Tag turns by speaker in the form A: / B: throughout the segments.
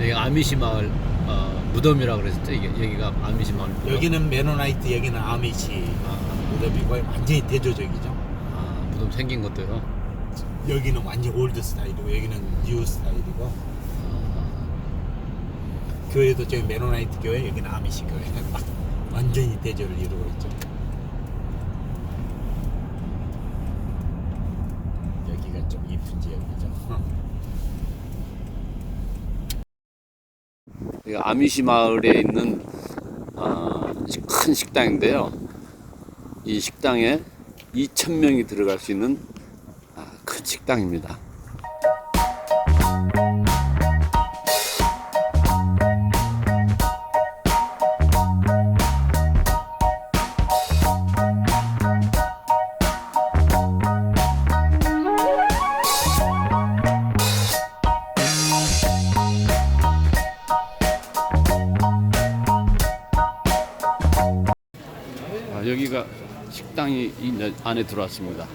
A: 여기가 아미시 마을 어, 무덤이라 그랬었죠. 이게 여기가 아미시 마을 무덤.
B: 여기는 메노나이트, 여기는 아미시
A: 아,
B: 무덤이고 완전히 대조적이죠.
A: 아, 무덤 생긴 것도요.
B: 여기는 완전 올드 스타일이고 여기는 뉴 스타일이고
A: 아,
B: 교회도 저기 메노나이트 교회, 여기는 아미시 교회 딱 완전히 대조를 이루고 있죠. 여기가 좀 이쁜 지역이죠.
A: 여기가 아미시 마을에 있는 아, 식- 큰 식당인데요. 이 식당에 2천 명이 들어갈 수 있는 아, 큰 식당입니다. 식당이 이 안에 들어왔습니다.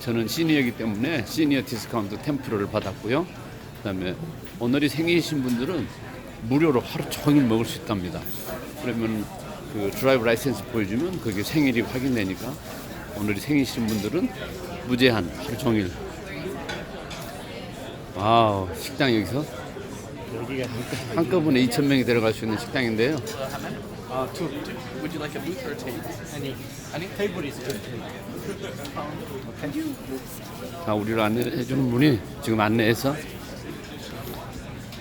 A: 저는 시니어이기 때문에 시니어 디스카운트 10%를 받았고요. 그다음에 오늘이 생일이신 분들은 무료로 하루 종일 먹을 수 있답니다. 그러면 그 드라이브 라이센스 보여주면 그게 생일이 확인되니까 오늘이 생일이신 분들은 무제한 하루 종일. 와우 식당 여기서 한꺼번에 2천 명이 들어갈 수 있는 식당인데요.
B: 아, two. Would you like a booth or a table? Any. Any table is good.
A: 자, 우리를 안내해 주는 분이 지금 안내해서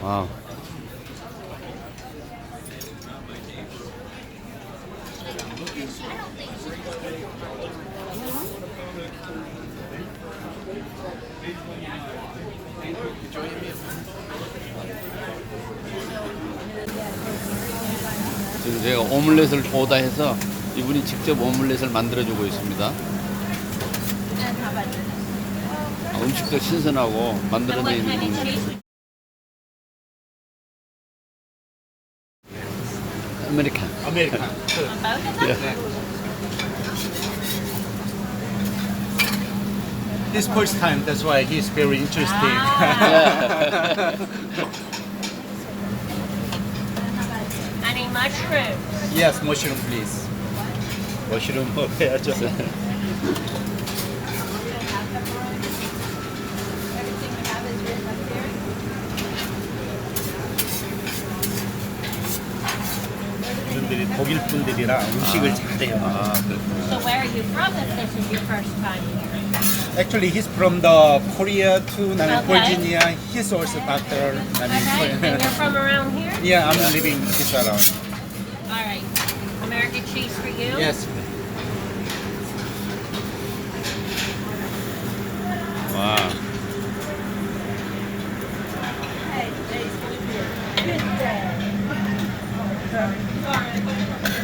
A: 와 제가 오믈렛을 오다해서 이분이 직접 오믈렛을 만들어주고 있습니다. 아, 음식도 신선하고 만들어내 있는 분. 아메리칸.
B: 아메리칸. His first time, that's why he's very interesting.
C: Any mushrooms?
B: yes, mushroom please. 머쉬룸 먹어야죠. 이분들이 독일 분들이라 음식을 잘해요.
A: 아,
C: So where are you from if this is your first time here?
B: Actually, he's from the Korea to 나는
C: Okay.
B: Virginia. He's also doctor. 나는
C: Okay, and you're from around here?
B: yeah, I'm living this around.
C: All right. American cheese for you?
B: Yes.
A: 와.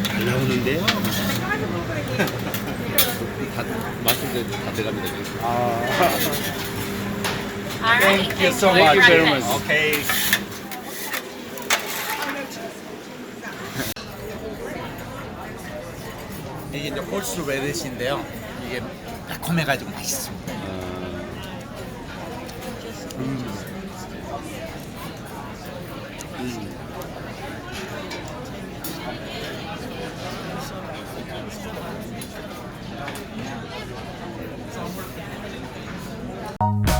B: 잘 나오는데요.
A: 다 마실 때다 돼갑니다.
C: All right.
B: Thank you so much. Okay. 이게 이제 홀수 레드인데요. 이게 달콤해가지고 맛있습니다. 아. 음. 음.
A: Thank you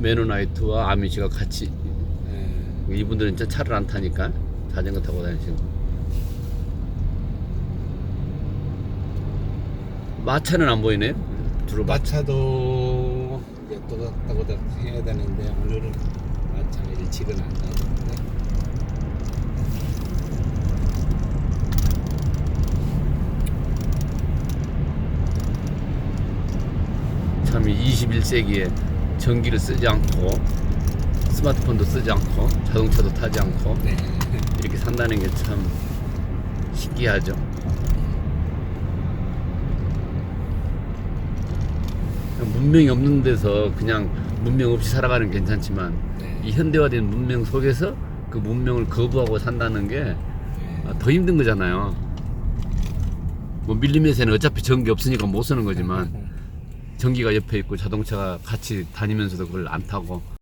A: 메노나이트와 아미시가 같이
B: 예.
A: 이분들은 진짜 차를 안 타니까 자전거 타고 다니시고 마차는 안 보이네요. 주로 마
B: 마차도 이제 또닥또닥 해야 되는데 오늘은 마차가 일찍은 안 나오는데
A: 참 21세기에 전기를 쓰지 않고 스마트폰도 쓰지 않고 자동차도 타지 않고
B: 네.
A: 이렇게 산다는 게 참 신기하죠. 문명이 없는 데서 그냥 문명 없이 살아가는 게 괜찮지만
B: 네.
A: 이 현대화된 문명 속에서 그 문명을 거부하고 산다는 게더
B: 네.
A: 힘든 거잖아요. 뭐 밀림에서는 어차피 전기 없으니까 못 쓰는 거지만 전기가 옆에 있고 자동차가 같이 다니면서도 그걸 안 타고